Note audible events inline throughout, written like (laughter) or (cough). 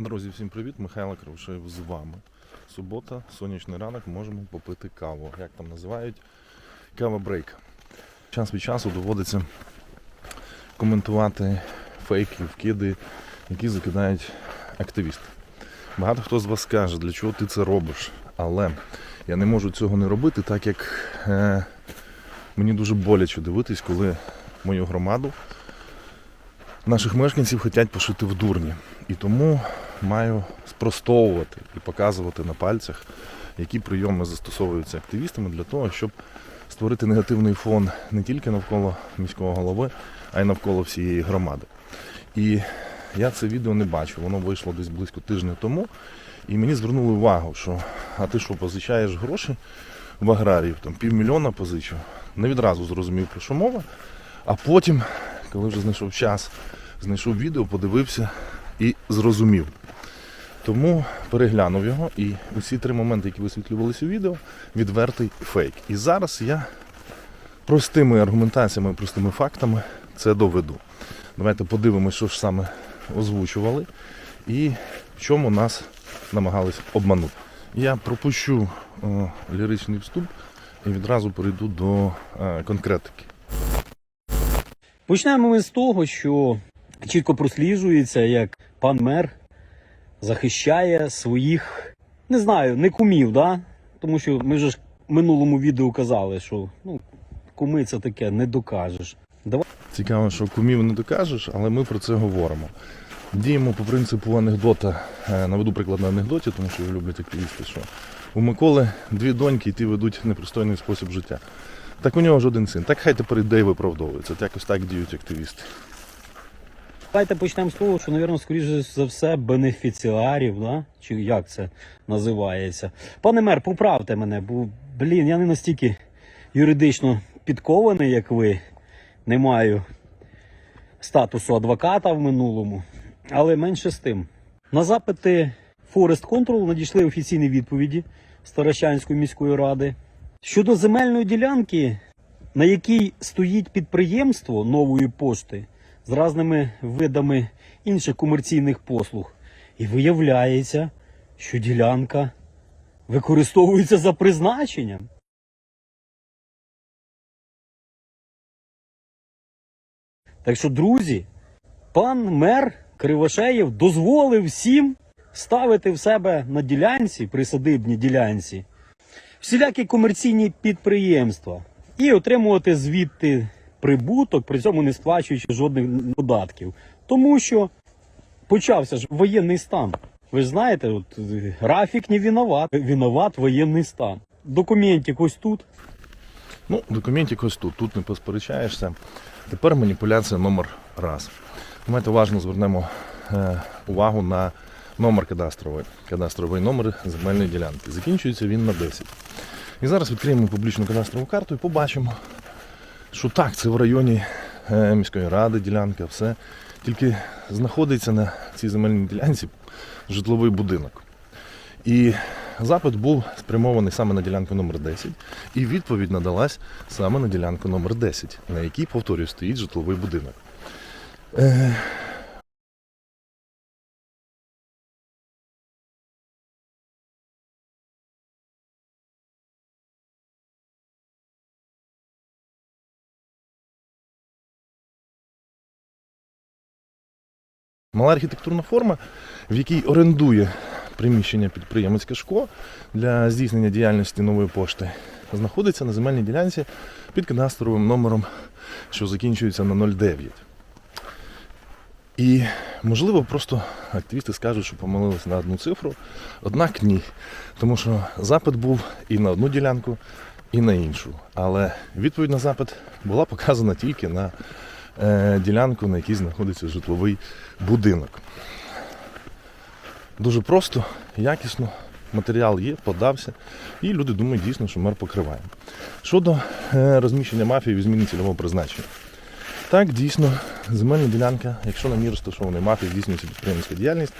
Друзі, всім привіт! Михайло Кривошеєв з вами. Субота, сонячний ранок, можемо попити каву. Як там називають? Кава брейк. Час від часу доводиться коментувати фейки, вкиди, які закидають активісти. Багато хто з вас скаже, для чого ти це робиш, але я не можу цього не робити, так як е, мені дуже боляче дивитись, коли мою громаду наших мешканців хочуть пошити в дурні. І тому маю спростовувати і показувати на пальцях, які прийоми застосовуються активістами для того, щоб створити негативний фон не тільки навколо міського голови, а й навколо всієї громади. І я це відео не бачу, воно вийшло десь близько тижня тому. І мені звернули увагу, що а ти що, позичаєш гроші в аграріїв, там півмільйона позичив. Не відразу зрозумів, про що мова. А потім, коли вже знайшов час, знайшов відео, подивився і зрозумів. Тому переглянув його і усі три моменти, які висвітлювалися у відео, відвертий фейк. І зараз я простими аргументаціями, простими фактами це доведу. Давайте подивимося, що ж саме озвучували і в чому нас намагались обманути. Я пропущу е, ліричний вступ і відразу перейду до е, конкретики. Почнемо ми з того, що чітко просліджується, як пан мер захищає своїх, не знаю, не кумів, да? тому що ми вже ж в минулому відео казали, що ну, куми це таке не докажеш. Давай Цікаво, що кумів не докажеш, але ми про це говоримо. Діємо по принципу анекдота. Е, Наведу приклад на анекдоті, тому що його люблять активісти, що у Миколи дві доньки і ті ведуть непристойний спосіб життя. Так у нього ж один син. Так хай тепер і Дей виправдовується. Якось так діють активісти. Давайте почнемо з того, що, мабуть, скоріше за все, бенефіціарів, да? чи як це називається. Пане мер, поправте мене, бо, блін, я не настільки юридично підкований, як ви. Не маю статусу адвоката в минулому. Але менше з тим. На запити Forest Control надійшли офіційні відповіді Старощанської міської ради. Щодо земельної ділянки, на якій стоїть підприємство нової пошти з різними видами інших комерційних послуг. І виявляється, що ділянка використовується за призначенням. Так що, друзі, пан мер Кривошеєв дозволив всім ставити в себе на ділянці, присадибній ділянці, всілякі комерційні підприємства і отримувати звідти прибуток, при цьому не сплачуючи жодних податків. Тому що почався ж воєнний стан. Ви ж знаєте, от, графік не виноват, виноват воєнний стан. Документик ось тут. Ну, документик ось тут, тут не посперечаєшся. Тепер маніпуляція номер раз. Давайте уважно звернемо е, увагу на номер кадастровий. Кадастровий номер земельної ділянки. Закінчується він на 10. І зараз відкриємо публічну кадастрову карту і побачимо, що так, це в районі е, міської ради ділянка, все. Тільки знаходиться на цій земельній ділянці житловий будинок. І запит був спрямований саме на ділянку номер 10, і відповідь надалась саме на ділянку номер 10, на якій, повторюю, стоїть житловий будинок. Мала архітектурна форма, в якій орендує приміщення підприємець Кашко для здійснення діяльності нової пошти, знаходиться на земельній ділянці під кадастровим номером, що закінчується на 09. І можливо просто активісти скажуть, що помилилися на одну цифру, однак ні. Тому що запит був і на одну ділянку, і на іншу. Але відповідь на запит була (laughs) показана тільки на ділянку, на якій знаходиться житловий будинок. Дуже просто, якісно, матеріал є, подався, і люди думають дійсно, що мер покриває. Щодо е, розміщення мафії в зміні цільового призначення. Так, дійсно, земельна ділянка, якщо на ній розташований мафії, здійснюється підприємницька діяльність,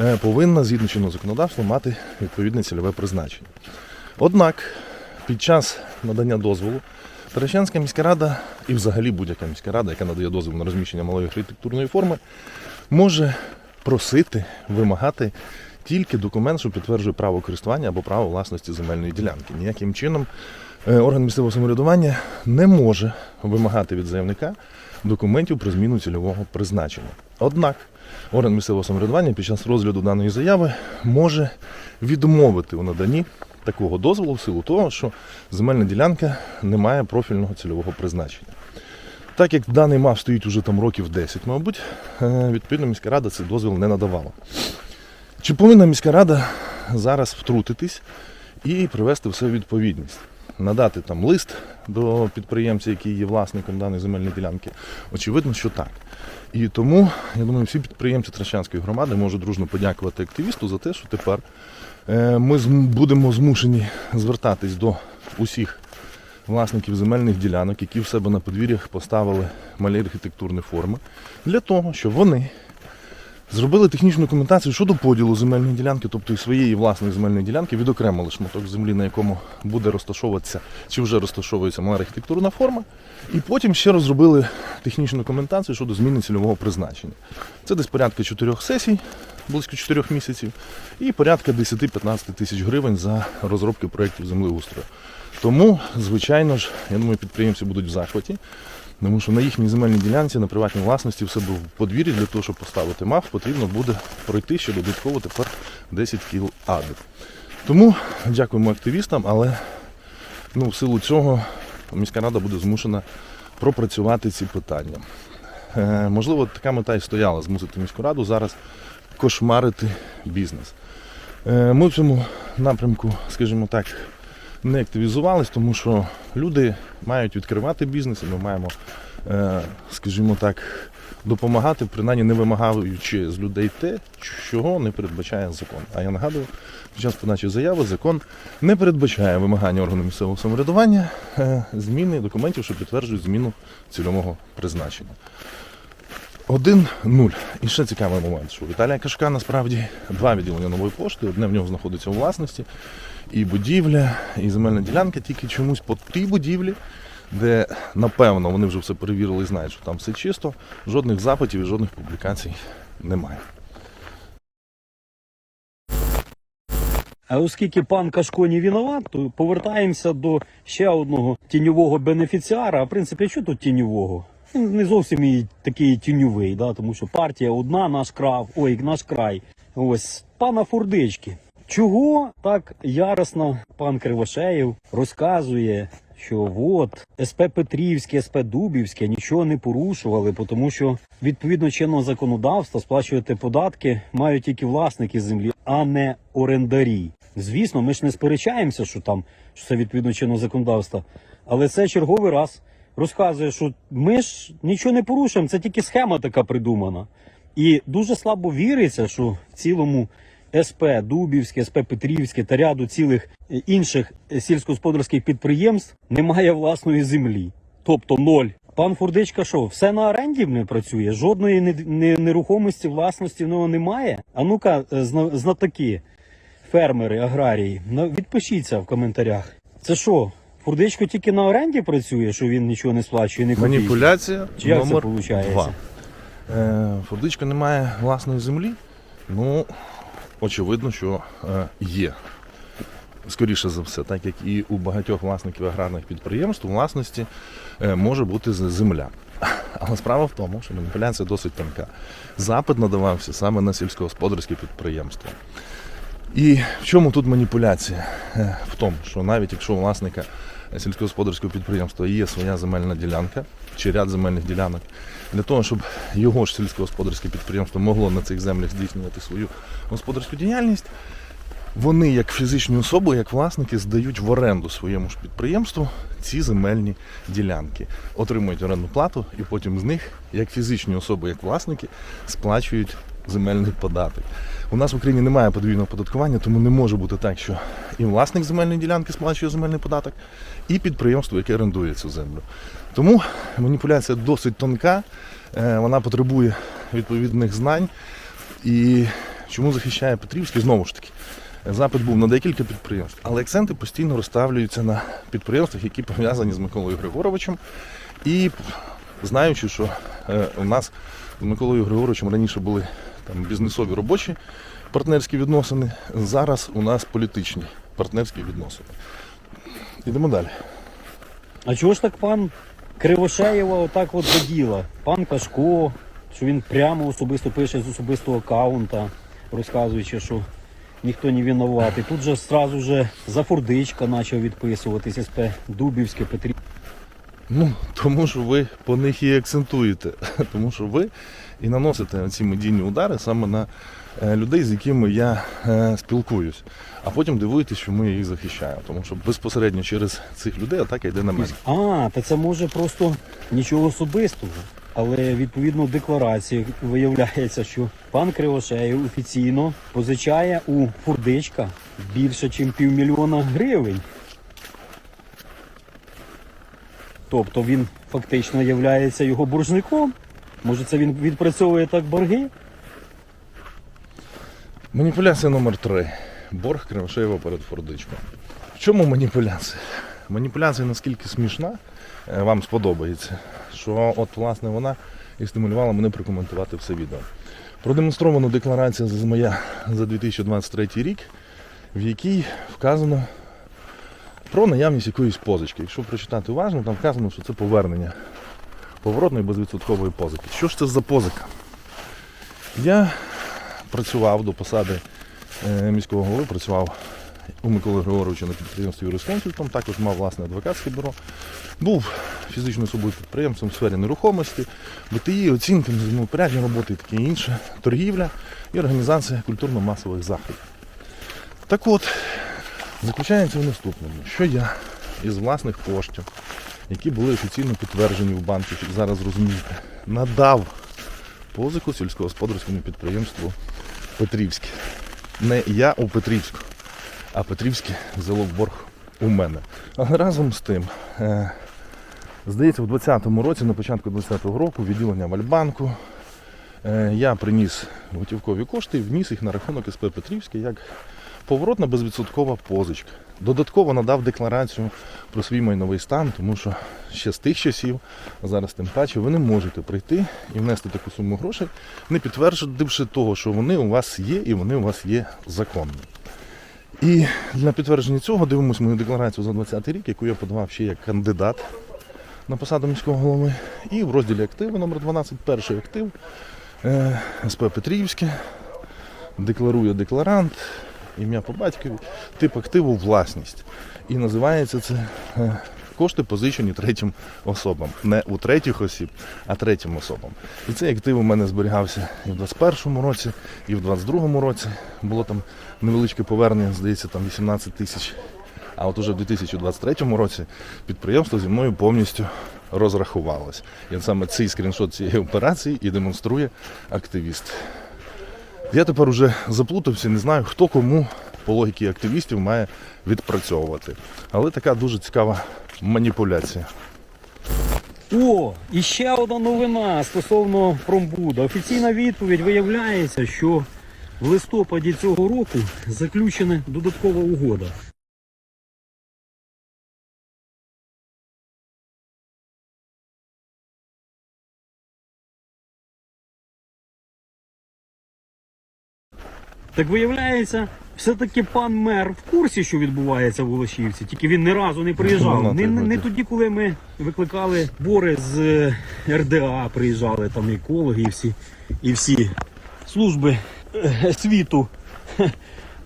е, повинна згідно чинного законодавства мати відповідне цільове призначення. Однак, під час надання дозволу Таращанська міська рада і взагалі будь-яка міська рада, яка надає дозвіл на розміщення малої архітектурної форми, може просити, вимагати тільки документ, що підтверджує право користування або право власності земельної ділянки. Ніяким чином е, орган місцевого самоврядування не може вимагати від заявника документів про зміну цільового призначення. Однак орган місцевого самоврядування під час розгляду даної заяви може відмовити у наданні такого дозволу в силу того, що земельна ділянка не має профільного цільового призначення. Так як даний мав стоїть уже там років 10, мабуть, е, відповідно міська рада цей дозвіл не надавала. Чи повинна міська рада зараз втрутитись і привести все в відповідність? Надати там лист до підприємця, який є власником даної земельної ділянки? Очевидно, що так. І тому, я думаю, всі підприємці Трещанської громади можуть дружно подякувати активісту за те, що тепер е, ми будемо змушені звертатись до усіх власників земельних ділянок, які в себе на подвір'ях поставили малі архітектурні форми, для того, щоб вони зробили технічну документацію щодо поділу земельної ділянки, тобто і своєї власної земельної ділянки, відокремили шматок землі, на якому буде розташовуватися чи вже розташовується мала архітектурна форма, і потім ще розробили технічну документацію щодо зміни цільового призначення. Це десь порядка чотирьох сесій, близько чотирьох місяців, і порядка 10-15 тисяч гривень за розробки проєктів землеустрою. Тому, звичайно ж, я думаю, підприємці будуть в захваті, тому що на їхній земельній ділянці, на приватній власності, в себе в подвір'ї для того, щоб поставити МАФ, потрібно буде пройти ще додатково тепер 10 кіл ади. Тому дякуємо активістам, але ну, в силу цього міська рада буде змушена пропрацювати ці питання. Е, можливо, така мета і стояла змусити міську раду зараз кошмарити бізнес. Е, ми в цьому напрямку, скажімо так, не активізувались, тому що люди мають відкривати бізнес, і ми маємо, е, скажімо так, допомагати, принаймні не вимагаючи з людей те, чого не передбачає закон. А я нагадую, під час подачі заяви закон не передбачає вимагання органу місцевого самоврядування е, зміни документів, що підтверджують зміну цільового призначення. 1-0. І ще цікавий момент, що Віталія Кашка насправді два відділення нової пошти. Одне в нього знаходиться у власності, і будівля, і земельна ділянка, тільки чомусь по тій будівлі, де напевно вони вже все перевірили і знають, що там все чисто, жодних запитів і жодних публікацій немає. А оскільки пан Кашко не виноват, то повертаємося до ще одного тіньового бенефіціара. А в принципі, що тут тіньового? Він не зовсім і такий тіньовий, да? тому що партія одна, наш крав, ой, наш край. Ось пана Фурдички. Чого так яростно пан Кривошеєв розказує, що от СП Петрівське, СП Дубівське нічого не порушували, тому що відповідно чинного законодавства сплачувати податки мають тільки власники землі, а не орендарі. Звісно, ми ж не сперечаємося, що там що це відповідно чинного законодавства, але це черговий раз розказує, що ми ж нічого не порушуємо, це тільки схема така придумана. І дуже слабо віриться, що в цілому СП Дубівське, СП Петрівське та ряду цілих інших сільськогосподарських підприємств немає власної землі. Тобто ноль. Пан Фурдичка що, все на оренді не працює? Жодної не- не- нерухомості власності в нього немає? А ну-ка, е, знатоки, фермери, аграрії, відпишіться в коментарях. Це що, Фурдичко тільки на оренді працює, що він нічого не сплачує, не копійки? Маніпуляція Чи як це виходить? два. Е, Фордичка не має власної землі. Ну, очевидно, що е, є. Скоріше за все, так як і у багатьох власників аграрних підприємств, у власності е, може бути з- земля. Але справа в тому, що маніпуляція досить тонка. Запит надавався саме на сільськогосподарське підприємство. І в чому тут маніпуляція? Е, В тому, що навіть якщо у власника сільськогосподарського підприємства. Є своя земельна ділянка чи ряд земельних ділянок, для того, щоб його ж сільськогосподарське підприємство могло на цих землях здійснювати свою господарську діяльність, вони, як фізичні особи, як власники, здають в оренду своєму ж підприємству ці земельні ділянки, отримують орендну плату, і потім з них, як фізичні особи, як власники, сплачують земельний податок. У нас в Україні немає подвійного податкування, тому не може бути так, що і власник земельної ділянки сплачує земельний податок, і підприємство, яке орендує цю землю. Тому маніпуляція досить тонка, е, вона потребує відповідних знань. І чому захищає Петрівський? Знову ж таки, запит був на декілька підприємств, але акценти постійно розставлюються на підприємствах, які пов'язані з Миколою Григоровичем. І знаючи, що е, у нас з Миколою Григоровичем раніше були там бізнесові робочі партнерські відносини. Зараз у нас політичні партнерські відносини. Йдемо далі. А чого ж так пан Кривошеєва отак от заділа? Пан Кашко, що він прямо особисто пише з особистого аккаунта, розказуючи, що ніхто не винуватий. Тут же сразу же за фурдичка почав відписуватись, СП Дубівське, Петрі. Ну, тому що ви по них і акцентуєте, (laughs) тому що ви і наносите ці медійні удари саме на е, людей, з якими я е, спілкуюсь. А потім дивуєтесь, чому я їх захищаю. Тому що безпосередньо через цих людей атака йде на мене. А, та це може просто нічого особистого. Але відповідно в декларації виявляється, що пан Кривошеєв офіційно позичає у фурдичка більше, ніж півмільйона гривень. Тобто він фактично є його боржником. Може, це він відпрацьовує так борги? Маніпуляція номер три. Борг Кривошеєва перед Фордичком. В чому маніпуляція? Маніпуляція наскільки смішна, е, вам сподобається, що от власне вона і стимулювала мене прокоментувати все відео. Продемонстровано декларація з моя за 2023 рік, в якій вказано про наявність якоїсь позички. Якщо прочитати уважно, там вказано, що це повернення поворотної безвідсоткової позики. Що ж це за позика? Я працював до посади е, міського голови, працював у Миколи Григоровича на підприємстві юрисконсультом, також мав власне адвокатське бюро. Був фізичною особою підприємцем в сфері нерухомості, БТІ, оцінки, порядні роботи і таке інше, торгівля і організація культурно-масових заходів. Так от, заключається в наступному, що я із власних коштів, які були офіційно підтверджені в банку, як зараз розумієте, надав позику сільськогосподарському підприємству Петрівське. Не я у Петрівську, а Петрівське взяло в борг у мене. Але разом з тим, е, здається, в 2020 році, на початку 2020 року, відділення Вальбанку, е, я приніс готівкові кошти і вніс їх на рахунок СП Петрівське як поворотна безвідсоткова позичка. Додатково надав декларацію про свій майновий стан, тому що ще з тих часів, а зараз тим паче, ви не можете прийти і внести таку суму грошей, не підтвердивши того, що вони у вас є і вони у вас є законні. І для підтвердження цього дивимося мою декларацію за 2020 рік, яку я подавав ще як кандидат на посаду міського голови. І в розділі активи номер 12, перший актив е, СП Петрівське, декларує декларант, ім'я по батькові, тип активу власність. І називається це е, кошти позичені третім особам. Не у третіх осіб, а третім особам. І цей актив у мене зберігався і в 21-му році, і в 22-му році. Було там невеличке повернення, здається, там 18 тисяч. А от уже в 2023 році підприємство зі мною повністю розрахувалось. І саме цей скріншот цієї операції і демонструє активіст. Я тепер уже заплутався, не знаю, хто кому по логіки активістів має відпрацьовувати. Але така дуже цікава маніпуляція. О, і ще одна новина стосовно промбуда. Офіційна відповідь виявляється, що в листопаді цього року заключена додаткова угода. Так виявляється, все-таки пан мер в курсі, що відбувається в Волошівці, тільки він ні разу не приїжджав. Не, не, не тоді, коли ми викликали бори з е, РДА, приїжджали там екологи і всі, і всі служби е, світу. (laughs)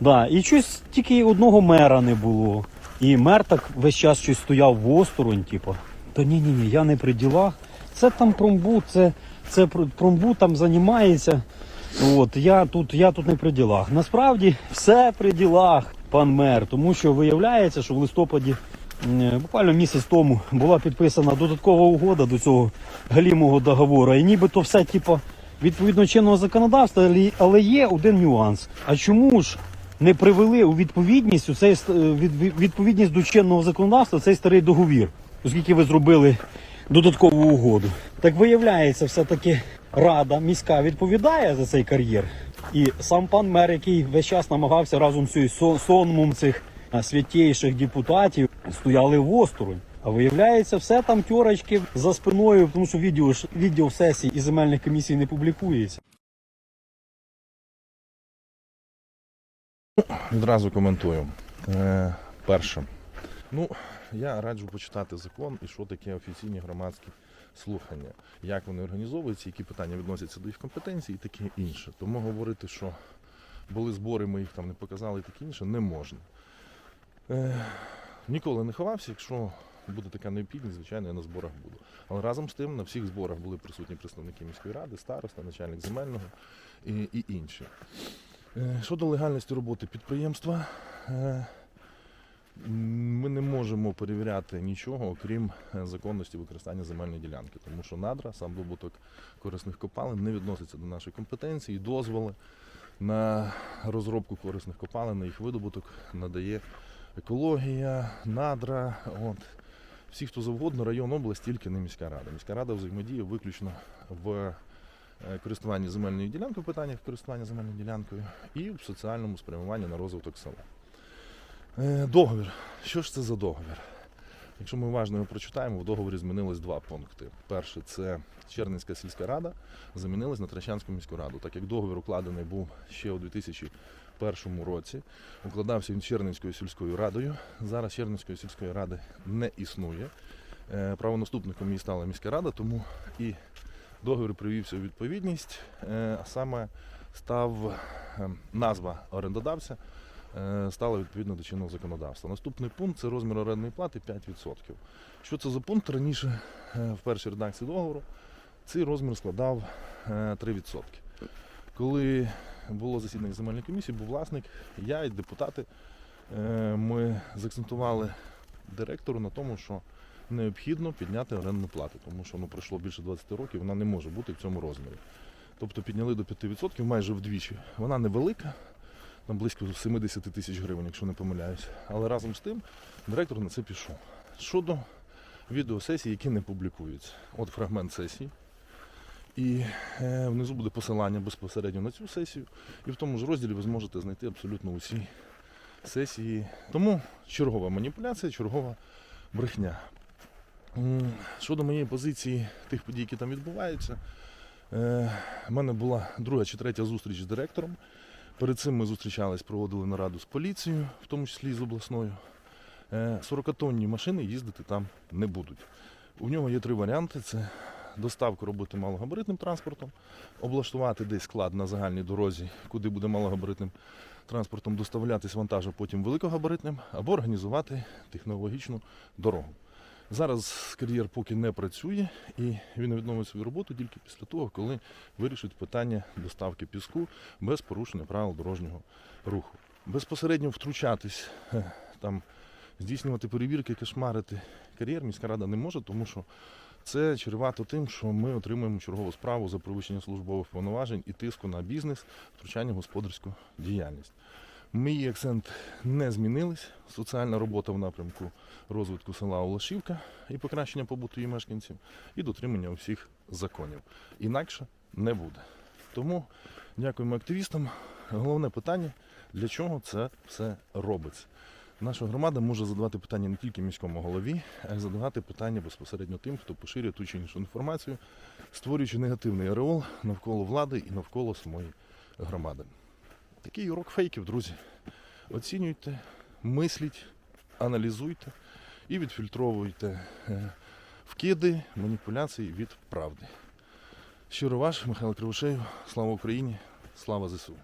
Да, і щось тільки одного мера не було. І мер так весь час щось стояв в осторонь, типу. Та ні, ні, я не при ділах. Це там промбут, це, це пр- промбут там займається. От я тут, я тут не при ділах. Насправді все при ділах, пан мер, тому що виявляється, що в листопаді, буквально місяць тому, була підписана додаткова угода до цього галімого договору. І нібито все, типу, відповідно чинного законодавства, але- є один нюанс. А чому ж не привели у відповідність у цей е, від- від- відповідність до чинного законодавства цей старий договір, оскільки ви зробили додаткову угоду. Так виявляється, все-таки рада міська відповідає за цей кар'єр. І сам пан мер, який весь час намагався разом з сонмом цих а, святейших депутатів, стояли в осторонь. А виявляється, все там тьорочки за спиною, тому що відео відео сесій і земельних комісій не публікується. Відразу коментую. Е, перше. Ну, я раджу почитати закон і що таке офіційні громадські слухання, як вони організовуються, які питання відносяться до їх компетенції і таке інше. Тому говорити, що були збори, ми їх там не показали і таке інше, не можна. Е, ніколи не ховався, якщо буде така необхідність, звичайно, я на зборах буду. Але разом з тим на всіх зборах були присутні представники міської ради, староста, начальник земельного і, і інші. Е, Щодо легальності роботи підприємства, е, ми не можемо перевіряти нічого, окрім е, законності використання земельної ділянки, тому що надра, сам добуток корисних копалин не відноситься до нашої компетенції. Дозволи на розробку корисних копалин, на їх видобуток надає екологія, надра. От. Всі, хто завгодно, район, область, тільки не міська рада. Міська рада взаємодіє виключно в е, користуванні земельною ділянкою, питаннях користування земельною ділянкою і в соціальному спрямуванні на розвиток села. Е, Договір. Що ж це за договір? Якщо ми уважно його прочитаємо, в договорі змінилось два пункти. Перший це Чернівська сільська рада замінилась на Трещанську міську раду. Так як договір укладений був ще у 2001 році, укладався він Чернівською сільською радою. Зараз Чернівської сільської ради не існує. Е, Правонаступником її стала міська рада, тому і договір привівся у відповідність, е, а саме став е, назва орендодавця стала відповідно до чинного законодавства. Наступний пункт це розмір орендної плати 5%. Що це за пункт? Раніше е, в першій редакції договору цей розмір складав е, 3%. Коли було засідання земельної комісії, був власник, я і депутати, е, ми заакцентували директору на тому, що необхідно підняти орендну плату, тому що ну, пройшло більше 20 років, вона не може бути в цьому розмірі. Тобто підняли до 5% майже вдвічі. Вона невелика, там близько 70 тисяч гривень, якщо не помиляюсь. Але разом з тим директор на це пішов. Щодо відеосесій, які не публікуються. От фрагмент сесії. І е, внизу буде посилання безпосередньо на цю сесію. І в тому ж розділі ви зможете знайти абсолютно усі сесії. Тому чергова маніпуляція, чергова брехня. Щодо моєї позиції тих подій, які там відбуваються, е, в мене була друга чи третя зустріч з директором. Перед цим ми зустрічались, проводили нараду з поліцією, в тому числі і з обласною. Е, 40-тонні машини їздити там не будуть. У нього є три варіанти: це доставку робити малогабаритним транспортом, облаштувати десь склад на загальній дорозі, куди буде малогабаритним транспортом доставлятись вантаж, потім великогабаритним, або організувати технологічну дорогу. Зараз кар'єр поки не працює, і він відновить свою роботу тільки після того, коли вирішить питання доставки піску без порушення правил дорожнього руху. Безпосередньо втручатись, е, там, здійснювати перевірки, кошмарити кар'єр міська рада не може, тому що це чревато тим, що ми отримуємо чергову справу за перевищення службових повноважень і тиску на бізнес, втручання в господарську діяльність. Мій акцент не змінились. Соціальна робота в напрямку розвитку села Олешівка і покращення побуту її мешканців, і дотримання усіх законів. Інакше не буде. Тому дякуємо активістам. Головне питання, для чого це все робиться. Наша громада може задавати питання не тільки міському голові, а й задавати питання безпосередньо тим, хто поширює ту чи іншу інформацію, створюючи негативний ореол навколо влади і навколо самої громади. Такий урок фейків, друзі. Оцінюйте, мисліть, аналізуйте і відфільтровуйте е, вкиди, маніпуляції від правди. Щиро ваш, Михайло Кривошеєв. Слава Україні! Слава ЗСУ!